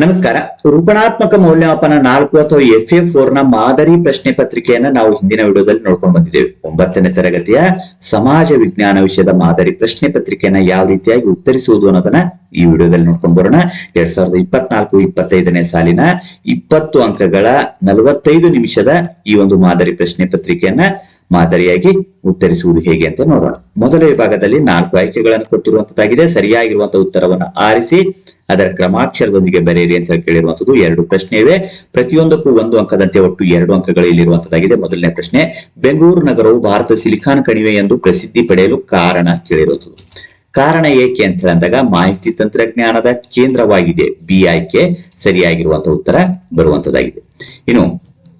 ನಮಸ್ಕಾರ. ರೂಪಣಾತ್ಮಕ ಮೌಲ್ಯಮಾಪನ ನಾಲ್ಕು ಅಥವಾ ಎಫ್ ಎ ಫೋರ್ನ ಮಾದರಿ ಪ್ರಶ್ನೆ ಪತ್ರಿಕೆಯನ್ನ ನಾವು ಹಿಂದಿನ ವಿಡಿಯೋದಲ್ಲಿ ನೋಡ್ಕೊಂಡು ಬಂದಿದ್ದೇವೆ. ಒಂಬತ್ತನೇ ತರಗತಿಯ ಸಮಾಜ ವಿಜ್ಞಾನ ವಿಷಯದ ಮಾದರಿ ಪ್ರಶ್ನೆ ಪತ್ರಿಕೆಯನ್ನ ಯಾವ ರೀತಿಯಾಗಿ ಉತ್ತರಿಸುವುದು ಅನ್ನೋದನ್ನ ಈ ವಿಡಿಯೋದಲ್ಲಿ ನೋಡ್ಕೊಂಡು ಬರೋಣ. ಎರಡ್ ಸಾವಿರದ ಇಪ್ಪತ್ನಾಲ್ಕು, ಇಪ್ಪತ್ತೈದನೇ ಸಾಲಿನ ಇಪ್ಪತ್ತು ಅಂಕಗಳ ನಲವತ್ತೈದು ನಿಮಿಷದ ಈ ಒಂದು ಮಾದರಿ ಪ್ರಶ್ನೆ ಪತ್ರಿಕೆಯನ್ನ ಮಾದರಿಯಾಗಿ ಉತ್ತರಿಸುವುದು ಹೇಗೆ ಅಂತ ನೋಡೋಣ. ಮೊದಲ ವಿಭಾಗದಲ್ಲಿ ನಾಲ್ಕು ಆಯ್ಕೆಗಳನ್ನು ಕೊಟ್ಟಿರುವಂತದ್ದಾಗಿದೆ. ಸರಿಯಾಗಿರುವಂತಹ ಉತ್ತರವನ್ನು ಆರಿಸಿ, ಅದರ ಕ್ರಮಾಕ್ಷರದೊಂದಿಗೆ ಬರೆಯಿರಿ ಅಂತ ಹೇಳಿ ಕೇಳಿರುವಂತದ್ದು ಎರಡು ಪ್ರಶ್ನೆ ಇವೆ ಪ್ರತಿಯೊಂದಕ್ಕೂ ಒಂದು ಅಂಕದಂತೆ ಒಟ್ಟು ಎರಡು ಅಂಕಗಳು ಇಲ್ಲಿರುವಂತದ್ದಾಗಿದೆ. ಮೊದಲನೇ ಪ್ರಶ್ನೆ, ಬೆಂಗಳೂರು ನಗರವು ಭಾರತ ಸಿಲಿಕಾನ್ ಕಣಿವೆ ಎಂದು ಪ್ರಸಿದ್ಧಿ ಪಡೆಯಲು ಕಾರಣ ಕೇಳಿರುವಂತದ್ದು. ಕಾರಣ ಏಕೆ ಅಂತ ಹೇಳಿದಾಗ ಮಾಹಿತಿ ತಂತ್ರಜ್ಞಾನದ ಕೇಂದ್ರವಾಗಿದೆ. ಬಿ ಆಯ್ಕೆ ಸರಿಯಾಗಿರುವಂತಹ ಉತ್ತರ ಬರುವಂತದ್ದಾಗಿದೆ. ಇನ್ನು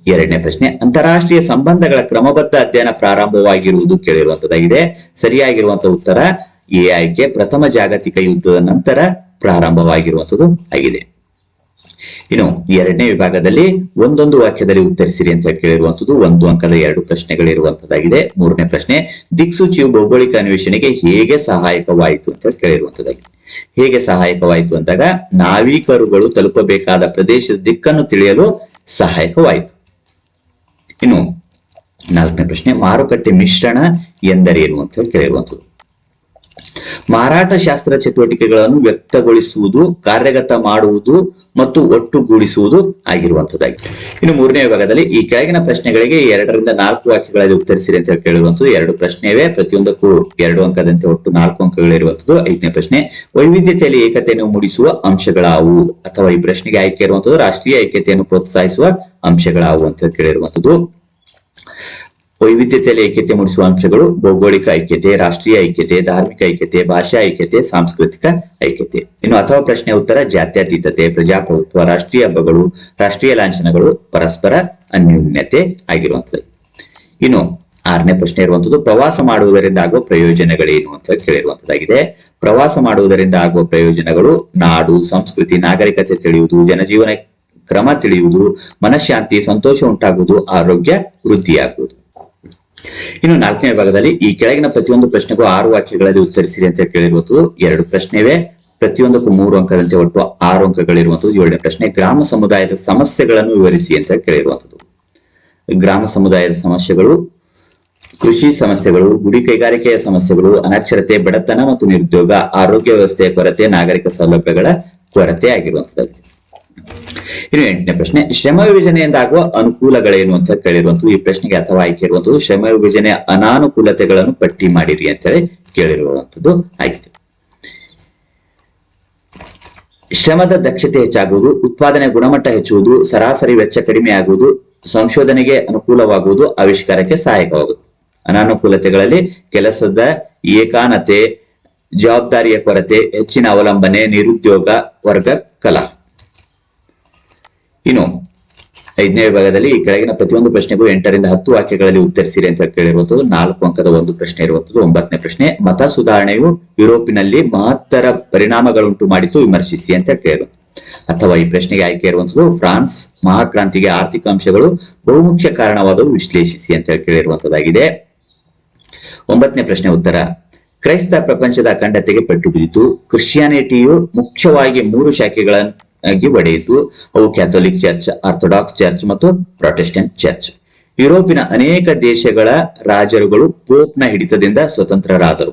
ಎರಡನೇ ಪ್ರಶ್ನೆ, ಅಂತಾರಾಷ್ಟ್ರೀಯ ಸಂಬಂಧಗಳ ಕ್ರಮಬದ್ಧ ಅಧ್ಯಯನ ಪ್ರಾರಂಭವಾಗಿರುವುದು ಕೇಳಿರುವಂತದ್ದಾಗಿದೆ. ಸರಿಯಾಗಿರುವಂತಹ ಉತ್ತರ, ಎ ಆಯ್ಕೆ ಪ್ರಥಮ ಜಾಗತಿಕ ಯುದ್ಧದ ನಂತರ ಪ್ರಾರಂಭವಾಗಿರುವಂತದ್ದು ಆಗಿದೆ. ಇನ್ನು ಎರಡನೇ ವಿಭಾಗದಲ್ಲಿ ಒಂದೊಂದು ವಾಕ್ಯದಲ್ಲಿ ಉತ್ತರಿಸಿರಿ ಅಂತ ಕೇಳಿರುವಂತದ್ದು ಒಂದು ಅಂಕದ ಎರಡು ಪ್ರಶ್ನೆಗಳಿರುವಂತದ್ದಾಗಿದೆ. ಮೂರನೇ ಪ್ರಶ್ನೆ, ದಿಕ್ಸೂಚಿಯು ಭೌಗೋಳಿಕ ಅನ್ವೇಷಣೆಗೆ ಹೇಗೆ ಸಹಾಯಕವಾಯಿತು ಅಂತ ಕೇಳಿರುವಂತದ್ದಾಗಿದೆ. ಹೇಗೆ ಸಹಾಯಕವಾಯಿತು ಅಂದಾಗ, ನಾವಿಕರುಗಳು ತಲುಪಬೇಕಾದ ಪ್ರದೇಶದ ದಿಕ್ಕನ್ನು ತಿಳಿಯಲು ಸಹಾಯಕವಾಯಿತು. ಇನ್ನು ನಾಲ್ಕನೇ ಪ್ರಶ್ನೆ ಮಾರುಕಟ್ಟೆ ಮಿಶ್ರಣ ಎಂದರೇನು ಅಂತ ಹೇಳಿ ಕೇಳಿರುವಂತದ್ದು ಮಾರಾಟ ಶಾಸ್ತ್ರ ಚಟುವಟಿಕೆಗಳನ್ನು ವ್ಯಕ್ತಗೊಳಿಸುವುದು, ಕಾರ್ಯಗತ ಮಾಡುವುದು ಮತ್ತು ಒಟ್ಟುಗೂಡಿಸುವುದು ಆಗಿರುವಂತದ್ದಾಗಿದೆ ಇನ್ನು ಮೂರನೇ ವಿಭಾಗದಲ್ಲಿ ಈ ಕೆಳಗಿನ ಪ್ರಶ್ನೆಗಳಿಗೆ ಎರಡರಿಂದ ನಾಲ್ಕು ವಾಕ್ಯಗಳಲ್ಲಿ ಉತ್ತರಿಸಿರಿ ಅಂತ ಹೇಳಿ ಕೇಳಿರುವಂತದ್ದು ಎರಡು ಪ್ರಶ್ನೆ ಇವೆ ಪ್ರತಿಯೊಂದಕ್ಕೂ ಎರಡು ಅಂಕದಂತೆ ಒಟ್ಟು ನಾಲ್ಕು ಅಂಕಗಳಿರುವಂತದ್ದು ಐದನೇ ಪ್ರಶ್ನೆ, ವೈವಿಧ್ಯತೆಯಲ್ಲಿ ಏಕತೆಯನ್ನು ಮೂಡಿಸುವ ಅಂಶಗಳಾವು? ಅಥವಾ ಈ ಪ್ರಶ್ನೆಗೆ ಆಯ್ಕೆ ಇರುವಂತದ್ದು ರಾಷ್ಟ್ರೀಯ ಐಕ್ಯತೆಯನ್ನು ಪ್ರೋತ್ಸಾಹಿಸುವ ಅಂಶಗಳಾವು ಅಂತ ಕೇಳಿರುವಂತದ್ದು ವೈವಿಧ್ಯತೆಯಲ್ಲಿ ಐಕ್ಯತೆ ಮೂಡಿಸುವ ಅಂಶಗಳು ಭೌಗೋಳಿಕ ಐಕ್ಯತೆ, ರಾಷ್ಟ್ರೀಯ ಐಕ್ಯತೆ, ಧಾರ್ಮಿಕ ಐಕ್ಯತೆ, ಭಾಷಾ ಐಕ್ಯತೆ, ಸಾಂಸ್ಕೃತಿಕ ಐಕ್ಯತೆ. ಇನ್ನು ಅಥವಾ ಪ್ರಶ್ನೆ ಉತ್ತರ, ಜಾತ್ಯತೀತತೆ, ಪ್ರಜಾಪ್ರಭುತ್ವ, ರಾಷ್ಟ್ರೀಯ ಹಬ್ಬಗಳು, ರಾಷ್ಟ್ರೀಯ ಲಾಂಛನಗಳು, ಪರಸ್ಪರ ಅನ್ಯೂನ್ಯತೆ ಆಗಿರುವಂತದ್ದು ಇನ್ನು ಆರನೇ ಪ್ರಶ್ನೆ ಇರುವಂತದ್ದು ಪ್ರವಾಸ ಮಾಡುವುದರಿಂದ ಆಗುವ ಪ್ರಯೋಜನಗಳೇನು ಅಂತ ಕೇಳಿರುವಂತದ್ದಾಗಿದೆ ಪ್ರವಾಸ ಮಾಡುವುದರಿಂದ ಆಗುವ ಪ್ರಯೋಜನಗಳು, ನಾಡು, ಸಂಸ್ಕೃತಿ, ನಾಗರಿಕತೆ ತಿಳಿಯುವುದು, ಜನಜೀವನ ಕ್ರಮ ತಿಳಿಯುವುದು, ಮನಃಶಾಂತಿ, ಸಂತೋಷ ಉಂಟಾಗುವುದು, ಆರೋಗ್ಯ ವೃದ್ಧಿಯಾಗುವುದು. ಇನ್ನು ನಾಲ್ಕನೇ ಭಾಗದಲ್ಲಿ ಈ ಕೆಳಗಿನ ಪ್ರತಿಯೊಂದು ಪ್ರಶ್ನೆಗೂ ಆರು ವಾಕ್ಯಗಳಲ್ಲಿ ಉತ್ತರಿಸಿರಿ ಅಂತ ಕೇಳಿರುವುದು ಎರಡು ಪ್ರಶ್ನೆ ಇವೆ ಪ್ರತಿಯೊಂದಕ್ಕೂ ಮೂರು ಅಂಕದಂತೆ ಒಟ್ಟು ಆರು ಅಂಕಗಳಿರುವಂತದ್ದು ಏಳನೇ ಪ್ರಶ್ನೆ, ಗ್ರಾಮ ಸಮುದಾಯದ ಸಮಸ್ಯೆಗಳನ್ನು ವಿವರಿಸಿ ಅಂತ ಕೇಳಿರುವಂತದ್ದು ಗ್ರಾಮ ಸಮುದಾಯದ ಸಮಸ್ಯೆಗಳು, ಕೃಷಿ ಸಮಸ್ಯೆಗಳು, ಗುಡಿ ಕೈಗಾರಿಕೆಯ ಸಮಸ್ಯೆಗಳು, ಅನಕ್ಷರತೆ, ಬಡತನ ಮತ್ತು ನಿರುದ್ಯೋಗ, ಆರೋಗ್ಯ ವ್ಯವಸ್ಥೆಯ ಕೊರತೆ, ನಾಗರಿಕ ಸೌಲಭ್ಯಗಳ ಕೊರತೆ ಆಗಿರುವಂತದ್ದು ಇನ್ನು ಎಂಟನೇ ಪ್ರಶ್ನೆ, ಶ್ರಮ ವಿಭಜನೆಯಿಂದ ಆಗುವ ಅನುಕೂಲಗಳೇನು ಅಂತ ಕೇಳಿರುವಂತಹ ಈ ಪ್ರಶ್ನೆಗೆ ಅಥವಾ ಆಯ್ಕೆ ಇರುವಂತಹ ಶ್ರಮ ವಿಭಜನೆಯ ಅನಾನುಕೂಲತೆಗಳನ್ನು ಪಟ್ಟಿ ಮಾಡಿರಿ ಅಂತ ಹೇಳಿ ಕೇಳಿರುವಂತದ್ದು ಆಗಿದೆ ಶ್ರಮದ ದಕ್ಷತೆ ಹೆಚ್ಚಾಗುವುದು, ಉತ್ಪಾದನೆ ಗುಣಮಟ್ಟ ಹೆಚ್ಚುವುದು, ಸರಾಸರಿ ವೆಚ್ಚ ಕಡಿಮೆ ಆಗುವುದು, ಸಂಶೋಧನೆಗೆ ಅನುಕೂಲವಾಗುವುದು, ಆವಿಷ್ಕಾರಕ್ಕೆ ಸಹಾಯಕವಾಗುವುದು. ಅನಾನುಕೂಲತೆಗಳಲ್ಲಿ ಕೆಲಸದ ಏಕಾನತೆ, ಜವಾಬ್ದಾರಿಯ ಕೊರತೆ, ಹೆಚ್ಚಿನ ಅವಲಂಬನೆ, ನಿರುದ್ಯೋಗ, ವರ್ಗ, ಕಲಾ. ಇನ್ನು ಐದನೇ ವಿಭಾಗದಲ್ಲಿ ಈ ಕೆಳಗಿನ ಪ್ರತಿಯೊಂದು ಪ್ರಶ್ನೆಗೂ ಎಂಟರಿಂದ ಹತ್ತು ವಾಕ್ಯಗಳಲ್ಲಿ ಉತ್ತರಿಸಿರಿ ಅಂತ ಕೇಳಿರುವಂತದ್ದು ನಾಲ್ಕು ಅಂಕದ ಒಂದು ಪ್ರಶ್ನೆ ಇರುವಂತದ್ದು ಒಂಬತ್ತನೇ ಪ್ರಶ್ನೆ. ಮತ ಸುಧಾರಣೆಯು ಯುರೋಪಿನಲ್ಲಿ ಮಹತ್ತರ ಪರಿಣಾಮಗಳುಂಟು ಮಾಡಿತು, ವಿಮರ್ಶಿಸಿ ಅಂತ ಕೇಳಿರು ಅಥವಾ ಈ ಪ್ರಶ್ನೆಗೆ ಆಯ್ಕೆ ಇರುವಂತದ್ದು ಫ್ರಾನ್ಸ್ ಮಹಾಕ್ರಾಂತಿಗೆ ಆರ್ಥಿಕ ಅಂಶಗಳು ಬಹುಮುಖ್ಯ ಕಾರಣವಾದವು, ವಿಶ್ಲೇಷಿಸಿ ಅಂತ ಕೇಳಿರುವಂತದ್ದಾಗಿದೆ ಒಂಬತ್ತನೇ ಪ್ರಶ್ನೆ ಉತ್ತರ. ಕ್ರೈಸ್ತ ಪ್ರಪಂಚದ ಅಖಂಡತೆಗೆ ಪಟ್ಟು ಬಿದ್ದಿತು. ಕ್ರಿಶ್ಚಿಯಾನಿಟಿಯು ಮುಖ್ಯವಾಗಿ ಮೂರು ಶಾಖೆಗಳಾಗಿ ಒಡೆಯಿತು. ಅವು ಕ್ಯಾಥೋಲಿಕ್ ಚರ್ಚ್ ಆರ್ಥೋಡಾಕ್ಸ್ ಚರ್ಚ್ ಮತ್ತು ಪ್ರೊಟೆಸ್ಟೆಂಟ್ ಚರ್ಚ್ ಯುರೋಪಿನ ಅನೇಕ ದೇಶಗಳ ರಾಜರುಗಳು ಪೋಪ್ನ ಹಿಡಿತದಿಂದ ಸ್ವತಂತ್ರರಾದರು.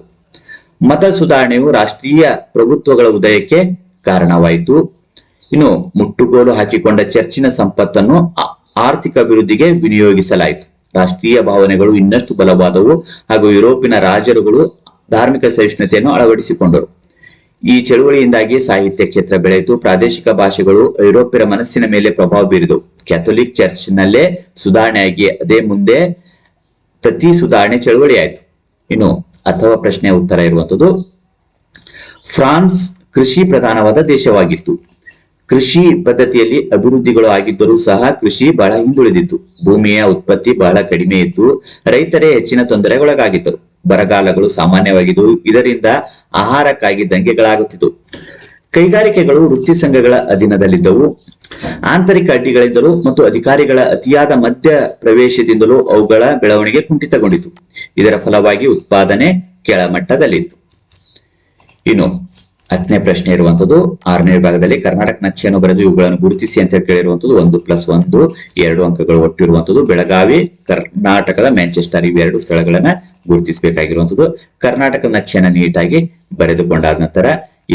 ಮತ ಸುಧಾರಣೆಯು ರಾಷ್ಟ್ರೀಯ ಪ್ರಭುತ್ವಗಳ ಉದಯಕ್ಕೆ ಕಾರಣವಾಯಿತು. ಇನ್ನು ಮುಟ್ಟುಗೋಲು ಹಾಕಿಕೊಂಡ ಚರ್ಚಿನ ಸಂಪತ್ತನ್ನು ಆರ್ಥಿಕ ಅಭಿವೃದ್ಧಿಗೆ ವಿನಿಯೋಗಿಸಲಾಯಿತು. ರಾಷ್ಟ್ರೀಯ ಭಾವನೆಗಳು ಇನ್ನಷ್ಟು ಬಲವಾದವು ಹಾಗೂ ಯುರೋಪಿನ ರಾಜರುಗಳು ಧಾರ್ಮಿಕ ಸಹಿಷ್ಣುತೆಯನ್ನು ಅಳವಡಿಸಿಕೊಂಡರು. ಈ ಚಳುವಳಿಯಿಂದಾಗಿ ಸಾಹಿತ್ಯ ಕ್ಷೇತ್ರ ಬೆಳೆಯಿತು. ಪ್ರಾದೇಶಿಕ ಭಾಷೆಗಳು ಯುರೋಪಿಯರ ಮನಸ್ಸಿನ ಮೇಲೆ ಪ್ರಭಾವ ಬೀರಿದವು ಕ್ಯಾಥೋಲಿಕ್ ಚರ್ಚ್ ನಲ್ಲೇ ಸುಧಾರಣೆಯಾಗಿ ಅದೇ ಮುಂದೆ ಪ್ರತಿ ಸುಧಾರಣೆ ಚಳುವಳಿ ಆಯಿತು. ಇನ್ನು ಅಥವಾ ಪ್ರಶ್ನೆ ಉತ್ತರ ಇರುವಂತದ್ದು, ಫ್ರಾನ್ಸ್ ಕೃಷಿ ಪ್ರಧಾನವಾದ ದೇಶವಾಗಿತ್ತು. ಕೃಷಿ ಪದ್ಧತಿಯಲ್ಲಿ ಅಭಿವೃದ್ಧಿಗಳು ಆಗಿದ್ದರೂ ಸಹ ಕೃಷಿ ಬಹಳ ಹಿಂದುಳಿದಿತ್ತು. ಭೂಮಿಯ ಉತ್ಪತ್ತಿ ಬಹಳ ಕಡಿಮೆ ಇತ್ತು ರೈತರೇ ಹೆಚ್ಚಿನ ತೊಂದರೆಗೊಳಗಾಗಿದ್ದರು. ಬರಗಾಲಗಳು ಸಾಮಾನ್ಯವಾಗಿದ್ದವು ಇದರಿಂದ ಆಹಾರಕ್ಕಾಗಿ ದಂಗೆಗಳಾಗುತ್ತಿದ್ದವು ಕೈಗಾರಿಕೆಗಳು ವೃತ್ತಿ ಸಂಘಗಳ ಅಧೀನದಲ್ಲಿದ್ದವು. ಆಂತರಿಕ ಅಡ್ಡಿಗಳಿಂದಲೂ ಮತ್ತು ಅಧಿಕಾರಿಗಳ ಅತಿಯಾದ ಮಧ್ಯ ಪ್ರವೇಶದಿಂದಲೂ ಅವುಗಳ ಬೆಳವಣಿಗೆ ಕುಂಠಿತಗೊಂಡಿತು. ಇದರ ಫಲವಾಗಿ ಉತ್ಪಾದನೆ ಕೆಳಮಟ್ಟದಲ್ಲಿತ್ತು. ಇನ್ನು ಹತ್ತನೇ ಪ್ರಶ್ನೆ ಇರುವಂತದ್ದು, ಆರನೇ ಭಾಗದಲ್ಲಿ ಕರ್ನಾಟಕ ನಕ್ಷೆಯನ್ನು ಬರೆದು ಇವುಗಳನ್ನು ಗುರುತಿಸಿ ಅಂತ ಕೇಳಿರುವಂತದ್ದು ಒಂದು ಪ್ಲಸ್ ಒಂದು, ಎರಡು ಅಂಕಗಳು ಒಟ್ಟಿರುವಂತದ್ದು ಬೆಳಗಾವಿ, ಕರ್ನಾಟಕದ ಮ್ಯಾಂಚೆಸ್ಟರ್ ಇವೆರಡು ಸ್ಥಳಗಳನ್ನ ಗುರುತಿಸಬೇಕಾಗಿರುವಂತದ್ದು. ಕರ್ನಾಟಕ ನಕ್ಷೆಯನ್ನು ನೀಟಾಗಿ ಬರೆದುಕೊಂಡಾದ ನಂತರ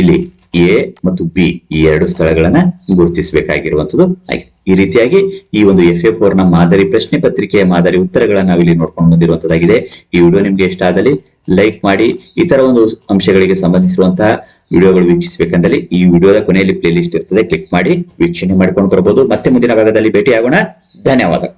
ಇಲ್ಲಿ ಎ ಮತ್ತು ಬಿ ಈ ಎರಡು ಸ್ಥಳಗಳನ್ನ ಗುರುತಿಸಬೇಕಾಗಿರುವಂತದ್ದು. ಆಗಿದೆ ಈ ರೀತಿಯಾಗಿ ಈ ಒಂದು ಎಫ್ ಎ ಫೋರ್ನ ಮಾದರಿ ಪ್ರಶ್ನೆ ಪತ್ರಿಕೆಯ ಮಾದರಿ ಉತ್ತರಗಳನ್ನ ನಾವಿಲ್ಲಿ ನೋಡ್ಕೊಂಡು ಬಂದಿರುವಂತದ್ದಾಗಿದೆ. ಈ ವಿಡಿಯೋ ನಿಮ್ಗೆ ಇಷ್ಟ ಆದಲ್ಲಿ ಲೈಕ್ ಮಾಡಿ, ಇತರ ಒಂದು ಅಂಶಗಳಿಗೆ ಸಂಬಂಧಿಸಿರುವಂತಹ ವಿಡಿಯೋಗಳು ವೀಕ್ಷಿಸಬೇಕಂದಲ್ಲಿ ಈ ವಿಡಿಯೋದ ಕೊನೆಯಲ್ಲಿ ಪ್ಲೇಲಿಸ್ಟ್ ಇರ್ತದೆ. ಕ್ಲಿಕ್ ಮಾಡಿ ವೀಕ್ಷಣೆ ಮಾಡಿಕೊಂಡು ಬರಬಹುದು. ಮತ್ತೆ ಮುಂದಿನ ಭಾಗದಲ್ಲಿ ಭೇಟಿಯಾಗೋಣ. ಧನ್ಯವಾದ.